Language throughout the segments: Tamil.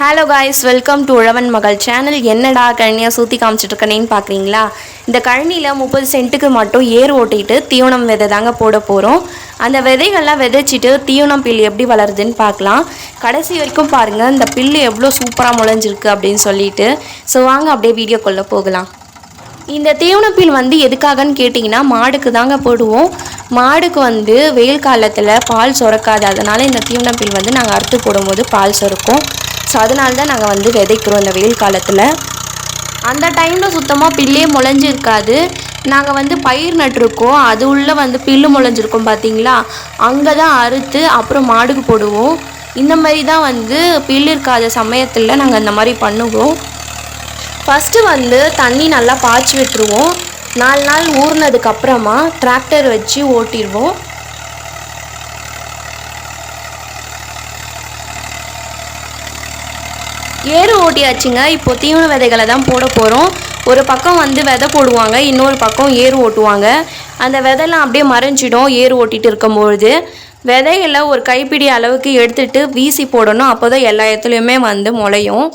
Hello guys welcome to Uzhavan Magal channel என்னடா கழனியாக சுற்றி காமிச்சிட்ருக்கனேன்னு பார்க்குறீங்களா இந்த கழனியில் முப்பது சென்ட்டுக்கு மட்டும் ஏர் ஓட்டிட்டு தீவனம் விதை தாங்க போட போகிறோம் அந்த விதைகள்லாம் விதைச்சிட்டு தீவனம் பில் எப்படி வளருதுன்னு பார்க்கலாம் கடைசி வரைக்கும் பாருங்கள் இந்த பில்லு எவ்வளோ சூப்பராக முளைஞ்சிருக்கு அப்படின்னு சொல்லிட்டு. ஸோ வாங்க அப்படியே வீடியோக்குள்ளே போகலாம். இந்த தீவனப்பில் வந்து எதுக்காகன்னு கேட்டிங்கன்னா மாடுக்கு தாங்க போடுவோம். மாடுக்கு வந்து வெயில் காலத்தில் பால் சுரக்காது. அதனால் இந்த தீவனப்பில் வந்து நாங்கள் அறுத்து போடும்போது பால் சுரக்கும். ஸோ அதனால தான் நாங்கள் வந்து விதைக்கிறோம் இந்த வெயில் காலத்தில். அந்த டைமில் சுத்தமாக பில்லே முளைஞ்சிருக்காது. நாங்கள் வந்து பயிர் நட்டிருக்கோம். அது உள்ளே வந்து பில்லு முளைஞ்சிருக்கோம் பார்த்தீங்களா அங்கே தான் அறுத்து அப்புறம் மாடுக்கு போடுவோம். இந்த மாதிரி தான் வந்து பில்லு இருக்காத சமயத்தில் நாங்கள் இந்த மாதிரி பண்ணுவோம். ஃபஸ்ட்டு வந்து தண்ணி நல்லா பாய்ச்சி விட்டுருவோம். நாலு நாள் ஊறினதுக்கப்புறமா டிராக்டர் வச்சு ஓட்டிடுவோம் ஏறு ஓட்டியாச்சுங்க. இப்போ தீவன விதைகளை தான் போட போகிறோம் ஒரு பக்கம் வந்து விதை போடுவாங்க இன்னொரு பக்கம் ஏறு ஓட்டுவாங்க. அந்த விதைலாம் அப்படியே மறைஞ்சிடும் ஏறு ஓட்டிகிட்டு இருக்கும்பொழுது. விதைகளை ஒரு கைப்பிடி அளவுக்கு எடுத்துட்டு வீசி போடணும். அப்போ தான் எல்லா இடத்துலையுமே வந்து முளையும்.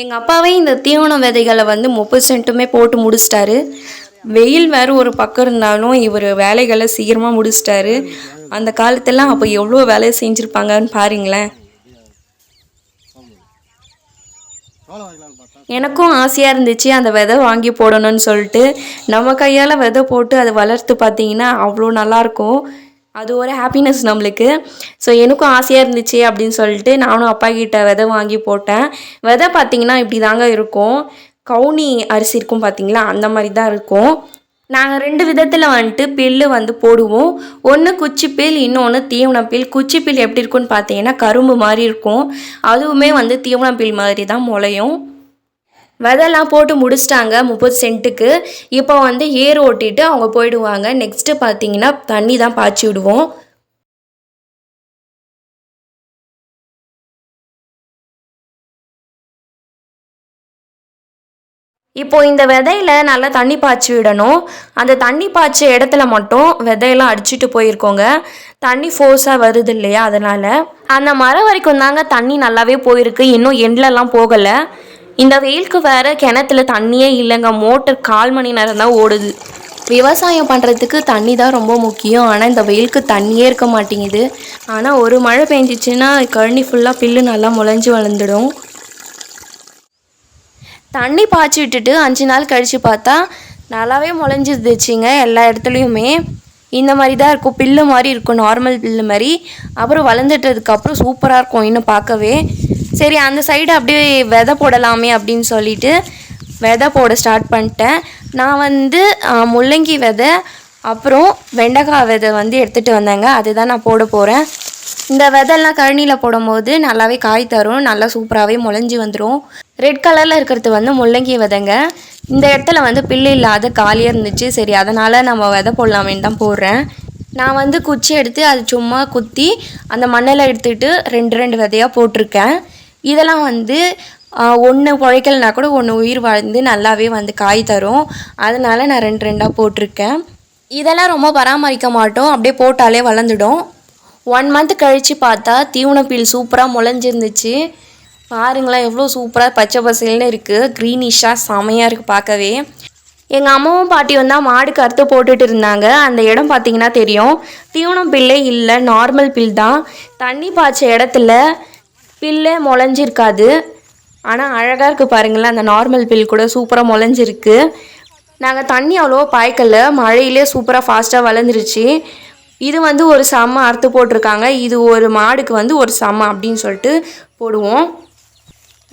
எங்கள் அப்பாவே இந்த தீவன விதைகளை வந்து முப்பது சென்ட்டுமே போட்டு முடிச்சிட்டாரு. வெயில் வேறு ஒரு பக்கம் இருந்தாலும் இவர் வேலைகளை சீக்கிரமாக முடிச்சிட்டாரு. அந்த காலத்தெல்லாம் அப்போ எவ்வளோ வேலையை செஞ்சுருப்பாங்கன்னு பாருங்களேன். எனக்கும் ஆசையாக இருந்துச்சு அந்த விதை வாங்கி போடணும்னு சொல்லிட்டு. நம்ம கையால் விதை போட்டு அதை வளர்த்து பார்த்தீங்கன்னா அவ்வளோ நல்லாயிருக்கும் அது ஒரு ஹாப்பினஸ் நம்மளுக்கு. ஸோ எனக்கும் ஆசையாக இருந்துச்சு அப்படின்னு சொல்லிட்டு நானும் அப்பா கிட்ட விதை வாங்கி போட்டேன். விதை பார்த்தீங்கன்னா இப்படி தாங்க இருக்கும். கவுனி அரிசி இருக்கும் பார்த்தீங்களா? அந்த மாதிரி தான் இருக்கும். நாங்கள் ரெண்டு விதத்தில் வந்துட்டு பில்லு வந்து போடுவோம். ஒன்று குச்சி பில் இன்னொன்று தீவனப்பில். பில் குச்சி பில் எப்படி இருக்குன்னு பார்த்தீங்கன்னா கரும்பு மாதிரி இருக்கும். அதுவுமே வந்து தீவனப்பில் பில் மாதிரி தான் முளையும். விதெல்லாம் போட்டு முடிச்சிட்டாங்க முப்பது சென்ட்டுக்கு. இப்போ வந்து ஏர் ஓட்டிட்டு அவங்க போயிடுவாங்க. நெக்ஸ்ட்டு பார்த்தீங்கன்னா தண்ணி தான் பாய்ச்சி விடுவோம். இப்போ இந்த விதையில நல்லா தண்ணி பாய்ச்சி விடணும். அந்த தண்ணி பாய்ச்ச இடத்துல மட்டும் விதையெல்லாம் அடிச்சுட்டு போயிருக்கோங்க. தண்ணி ஃபோர்ஸாக வருது இல்லையா? அதனால் அந்த மரம் வரைக்கும் தாங்க தண்ணி நல்லாவே போயிருக்கு. இன்னும் எண்ட்லலாம் போகலை. இந்த வெயிலுக்கு வேற கிணத்துல தண்ணியே இல்லைங்க. மோட்டர் கால் மணி நேரம் தான் ஓடுது. விவசாயம் பண்ணுறதுக்கு தண்ணி தான் ரொம்ப முக்கியம். ஆனால் இந்த வெயிலுக்கு தண்ணியே இருக்க மாட்டேங்குது. ஆனால் ஒரு மழை பெஞ்சிச்சுன்னா கழனி ஃபுல்லாக பில்லு நல்லா முளைஞ்சு வளர்ந்துடும். தண்ணி பாய்ச்சி விட்டுட்டு அஞ்சு நாள் கழித்து பார்த்தா நல்லாவே முளைஞ்சிருந்துச்சுங்க எல்லா இடத்துலையுமே. இந்த மாதிரி தான் இருக்கும். பில்லு மாதிரி இருக்கும். நார்மல் பில்லு மாதிரி. அப்புறம் வளர்ந்துட்டதுக்கப்புறம் சூப்பராக இருக்கும் இன்னும் பார்க்கவே. சரி அந்த சைடு அப்படியே விதை போடலாமே அப்படின்னு சொல்லிட்டு விதை போட ஸ்டார்ட் பண்ணிட்டேன். நான் வந்து முள்ளங்கி விதை அப்புறம் வெண்டைக்காய் விதை வந்து எடுத்துகிட்டு வந்தேங்க. அதுதான் நான் போட போகிறேன் இந்த விதைலாம் கழனியில் போடும்போது நல்லாவே காய் தரும். நல்லா சூப்பராகவே முளைஞ்சி வந்துடும் ரெட் கலரில் இருக்கிறது வந்து முள்ளங்கி விதைங்க. இந்த இடத்துல வந்து பில்லு இல்லாத காலியாக இருந்துச்சு. சரி அதனால் நம்ம விதை போடலாமேன்னு தான் போடுறேன். நான் வந்து குச்சி எடுத்து அது சும்மா குத்தி அந்த மண்ணில் எடுத்துகிட்டு ரெண்டு ரெண்டு விதையாக போட்டிருக்கேன். இதெல்லாம் வந்து ஒன்று பிழைக்கலனா கூட ஒன்று உயிர் வாழ்ந்து நல்லாவே வந்து காய் தரும். அதனால் நான் ரெண்டு ரெண்டாக போட்டிருக்கேன். இதெல்லாம் ரொம்ப பராமரிக்க மாட்டோம். அப்படியே போட்டாலே வளர்ந்துடும். ஒன் மந்த் கழித்து பார்த்தா தீவன பீல் சூப்பராக முளைஞ்சிருந்துச்சு. பாருங்களேன் எவ்வளோ சூப்பராக பச்சை பசேல்னு இருக்குது க்ரீனிஷாக செமையாக இருக்குது பார்க்கவே. எங்கள் அம்மாவும் பாட்டியும் தான் மாடுக்கு அறுத்து போட்டுட்டு இருந்தாங்க. அந்த இடம் பார்த்தீங்கன்னா தெரியும். தீவனம் பில்லே இல்லை நார்மல் பில் தான். தண்ணி பாய்ச்ச இடத்துல பில்லே முளைஞ்சிருக்காது. ஆனால் அழகாக இருக்குது பாருங்களேன் அந்த நார்மல் பில் கூட சூப்பராக முளைஞ்சிருக்கு. நாங்கள் தண்ணி அவ்வளோவா பாய்க்கல. மழையிலே சூப்பராக ஃபாஸ்ட்டாக வளர்ந்துருச்சு. இது வந்து ஒரு செம்ம அறுத்து போட்டிருக்காங்க. இது ஒரு மாடுக்கு வந்து ஒரு செம்ம அப்படின்னு சொல்லிட்டு போடுவோம்.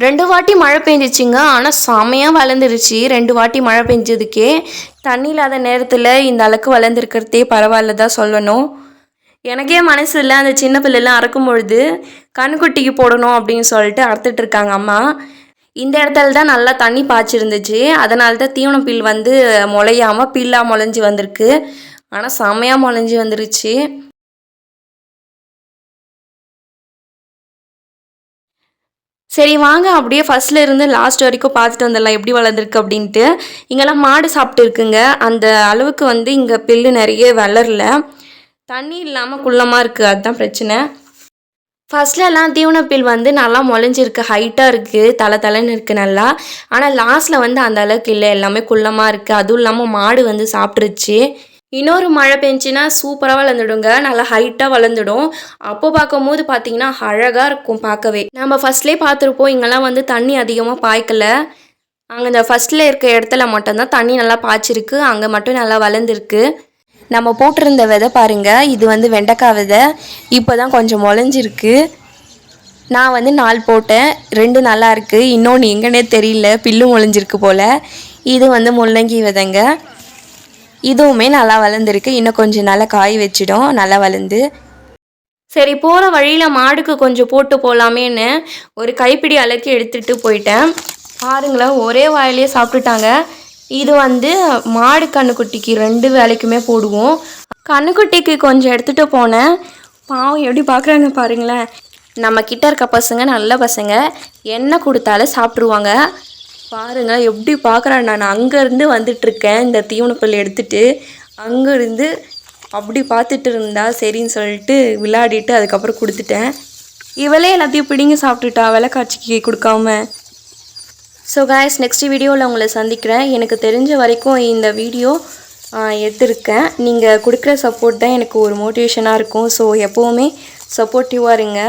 ரெண்டு வாட்டி மழை பெஞ்சிச்சிங்க. ஆனால் செமையாக வளர்ந்துருச்சு. ரெண்டு வாட்டி மழை பெஞ்சதுக்கே. தண்ணி இல்லாத நேரத்தில் இந்த அளவுக்கு வளர்ந்துருக்கிறதே பரவாயில்ல தான் சொல்லணும். எனக்கே மனசு இல்லை அந்த சின்ன பிள்ளைலாம் அறுக்கும் பொழுது கண்ணுக்குட்டிக்கு போடணும் அப்படின்னு சொல்லிட்டு அறுத்துட்டு இருக்காங்க அம்மா. இந்த இடத்துல தான் நல்லா தண்ணி பாய்ச்சிருந்துச்சு. அதனால தான் தீவன பில் வந்து முளையாமல் பில்லாக முளைஞ்சி வந்திருக்கு. ஆனால் செமையாக முளைஞ்சி வந்துருச்சு. சரி வாங்க. அப்படியே ஃபர்ஸ்ட்ல இருந்து லாஸ்ட் வரைக்கும் பார்த்துட்டு வந்துடலாம். எப்படி வளர்ந்துருக்கு அப்படின்ட்டு. இங்கெல்லாம் மாடு சாப்பிட்டு இருக்குங்க. அந்த அளவுக்கு வந்து இங்கே பில்லு நிறைய வளரல. தண்ணி இல்லாமல் குள்ளமாக இருக்குது அதுதான் பிரச்சனை. ஃபர்ஸ்ட்லலாம் தீவனப்பில் வந்து நல்லா முளைஞ்சிருக்கு. ஹைட்டாக இருக்குது தலை தலைன்னு இருக்குது நல்லா. ஆனால் லாஸ்ட்டில் வந்து அந்த அளவுக்கு இல்லை. எல்லாமே குள்ளமாக இருக்குது அதுவும் இல்லாமல் மாடு வந்து சாப்பிட்ருச்சு இன்னொரு மழை பெஞ்சுன்னா சூப்பராக வளர்ந்துடுங்க. நல்லா ஹைட்டாக வளர்ந்துடும். அப்போ பார்க்கும்போது பார்த்தீங்கன்னா அழகாக இருக்கும் பார்க்கவே. நம்ம ஃபர்ஸ்ட்லேயே பார்த்துருப்போம் இங்கெல்லாம் வந்து தண்ணி அதிகமாக பாய்க்கல. அங்கே இந்த ஃபர்ஸ்ட்டில் இருக்க இடத்துல மட்டும்தான் தண்ணி நல்லா பாய்ச்சிருக்கு. அங்கே மட்டும் நல்லா வளர்ந்துருக்கு. நம்ம போட்டிருந்த விதை பாருங்கள் இது வந்து வெண்டைக்காய் விதை. இப்போ தான் கொஞ்சம் முளைஞ்சிருக்கு. நான் வந்து நாலு போட்டேன் ரெண்டு நல்லா இருக்குது இன்னொன்று எங்கன்னே தெரியல பில்லு முளைஞ்சிருக்கு போல். இது வந்து முள்ளங்கி விதைங்க. இதுவுமே நல்லா வளர்ந்துருக்கு. இன்னும் கொஞ்சம் நல்லா காய் வச்சிடும். நல்லா வளர்ந்து. சரி போகிற வழியில் மாடுக்கு கொஞ்சம் போட்டு போகலாமேன்னு ஒரு கைப்பிடி அலக்கி எடுத்துகிட்டு போயிட்டேன். பாருங்களேன் ஒரே வாயிலே சாப்பிட்டுட்டாங்க. இது வந்து மாடு கண்ணுக்குட்டிக்கு ரெண்டு வேலைக்குமே போடுவோம். கண்ணுக்குட்டிக்கு கொஞ்சம் எடுத்துகிட்டு போனேன். பாவம் எப்படி பார்க்குறாங்க பாருங்களேன். நம்ம கிட்ட இருக்க பசங்க நல்ல பசங்க. என்ன கொடுத்தாலும் சாப்பிட்ருவாங்க பாருங்க எப்படி பார்க்குறேன் நான். அங்கேருந்து வந்துட்டுருக்கேன். இந்த தீவனப்பள்ளி எடுத்துட்டு அங்கேருந்து அப்படி பார்த்துட்டு இருந்தா சரின்னு சொல்லிட்டு விளையாடிட்டு அதுக்கப்புறம் கொடுத்துட்டேன். இவளே எல்லாத்தையும் பிடிங்கி சாப்பிட்டுட்டா விலைக்காட்சிக்கு கொடுக்காம. ஸோ காய்ஸ் நெக்ஸ்ட் வீடியோவில் உங்களை சந்திக்கிறேன். எனக்கு தெரிஞ்ச வரைக்கும் இந்த வீடியோ எடுத்திருக்கேன். நீங்கள் கொடுக்குற சப்போர்ட் தான் எனக்கு ஒரு மோட்டிவேஷனாக இருக்கும். ஸோ எப்போவுமே சப்போர்ட்டிவாக இருங்க.